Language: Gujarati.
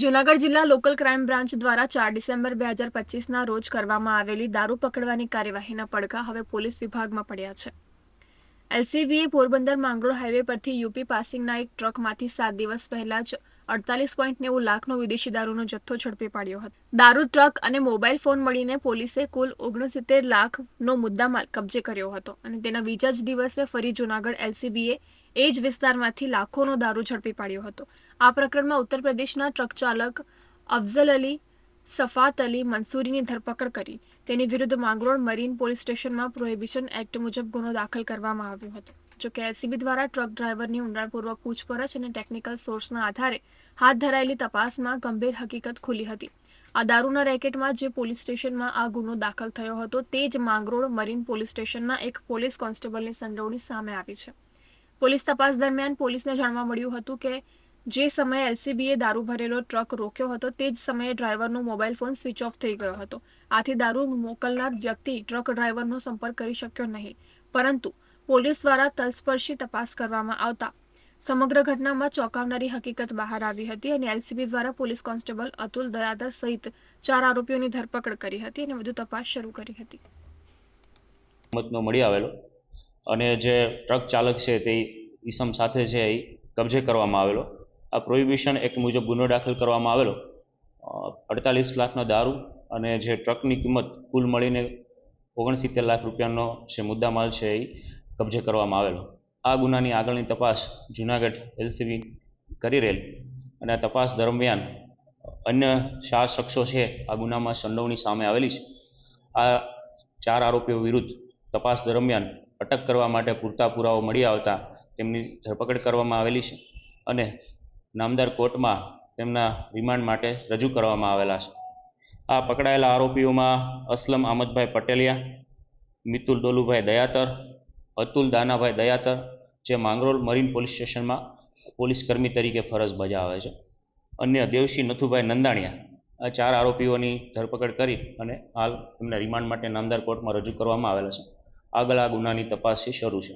જૂનાગઢ જિલ્લા લોકલ ક્રાઇમ બ્રાન્ચ દ્વારા ચાર ડિસેમ્બર બે હજાર પચીસના રોજ કરવામાં આવેલી દારૂ પકડવાની કાર્યવાહીના પડઘા હવે પોલીસ વિભાગમાં પડ્યા છે. એલસીબીએ પોરબંદર માંગરોળ હાઈવે પરથી યુપી પાસિંગના એક ટ્રકમાંથી સાત દિવસ પહેલા જ અડતાલીસ પોઈન્ટ નેવું લાખનો વિદેશી દારૂનો જથ્થો ઝડપી પાડ્યો હતો. દારૂ, ટ્રક અને મોબાઈલ ફોન મળીને પોલીસે કુલ ઓગણસિત્તેર લાખનો મુદ્દામાલ કબજે કર્યો હતો અને તેના બીજા જ દિવસે ફરી જૂનાગઢ એલસીબીએ એ જ વિસ્તારમાંથી લાખોનો દારૂ ઝડપી પાડ્યો હતો. આ પ્રકરણમાં ઉત્તર પ્રદેશના ટ્રક ચાલક અફઝલ અલી, સફાત અલી મંસૂરીની ધરપકડ કરી. તેની વિરુદ્ધ માંગરોળ મરીન પોલીસ સ્ટેશનમાં પ્રોહિબિશન એક્ટ મુજબ ગુનો દાખલ કરવામાં આવ્યો હતો. જોકે એલસીબી દ્વારા ટ્રક ડ્રાઈવરની ઊંડાણપૂર્વક પૂછપરછ અને ટેકનિકલ સોર્સના આધારે હાથ ધરાયેલી તપાસમાં ગંભીર હકીકત ખુલી હતી. આ દારૂના રેકેટમાં જે પોલીસ સ્ટેશનમાં આ ગુનો દાખલ થયો હતો, તે જ માંગરોળ મરીન પોલીસ સ્ટેશનના એક પોલીસ કોન્સ્ટેબલની સંડોવણી સામે આવી છે. પોલીસ તપાસ દરમિયાન પોલીસને જાણવા મળ્યું હતું કે જે સમયે એલસીબીએ દારૂ ભરેલો ટ્રક રોક્યો હતો, તે જ સમયે ડ્રાઈવરનો મોબાઈલ ફોન સ્વિચ ઓફ થઈ ગયો હતો. આથી દારૂ મોકલનાર વ્યક્તિ ટ્રક ડ્રાઈવરનો સંપર્ક કરી શક્યો નહીં. પરંતુ પોલીસ દ્વારા તલસ્પર્શી તપાસ કરવામાં આવતા. સમગ્ર ઘટનામાં ચોંકાવનારી હકીકત બહાર આવી હતી અને એલસીબી દ્વારા પોલીસ કોન્સ્ટેબલ અતુલ દયાદર સહિત ચાર આરોપીઓની ધરપકડ કરી હતી અને વધુ તપાસ શરૂ કરી હતી. મતનો મળી આવેલો અને જે ટ્રક ચાલક છે તે ઈસમ સાથે છે એ કબજે કરવામાં આવેલો. આ પ્રોહિબિશન એક્ટ મુજબ ગુનો દાખલ કરવામાં આવેલો. અડતાલીસ લાખનો દારૂ અને જે ટ્રકની કિંમત કુલ મળીને ઓગણસિત્તેર લાખ રૂપિયાનો જે મુદ્દામાલ છે એ કબજે કરવામાં આવેલો. આ ગુનાની આગળની તપાસ જુનાગઢ એલસીબી કરી રહેલ અને આ તપાસ દરમિયાન અન્ય ચાર શખ્સો છે, આ ગુનામાં સંડોવણી સામે આવેલી છે. આ ચાર આરોપીઓ વિરુદ્ધ તપાસ દરમિયાન અટક કરવા માટે પૂરતા પુરાવો મળી આવતા તેમની ધરપકડ કરવામાં આવેલી છે અને નામદાર કોર્ટમાં તેમના રિમાન્ડ માટે રજૂ કરવામાં આવેલા છે. આ પકડાયેલા આરોપીઓમાં અસલમ આમદભાઈ પટેલિયા, મિતુલ દોલુભાઈ દયાતર અતુલ દાનાભાઈ દયાતર, જે માંગરોળ મરીન પોલીસ સ્ટેશનમાં પોલીસ કર્મી તરીકે ફરજ બજાવે છે. અન્ય દેવશી નથુભાઈ નંદાણીયા, આ ચાર આરોપીઓની ધરપકડ કરી અને હાલ એમને રિમાન્ડ માટે નામદાર કોર્ટમાં રજૂ કરવામાં આવેલા છે. આગળ આ ગુનાની તપાસ શરૂ છે.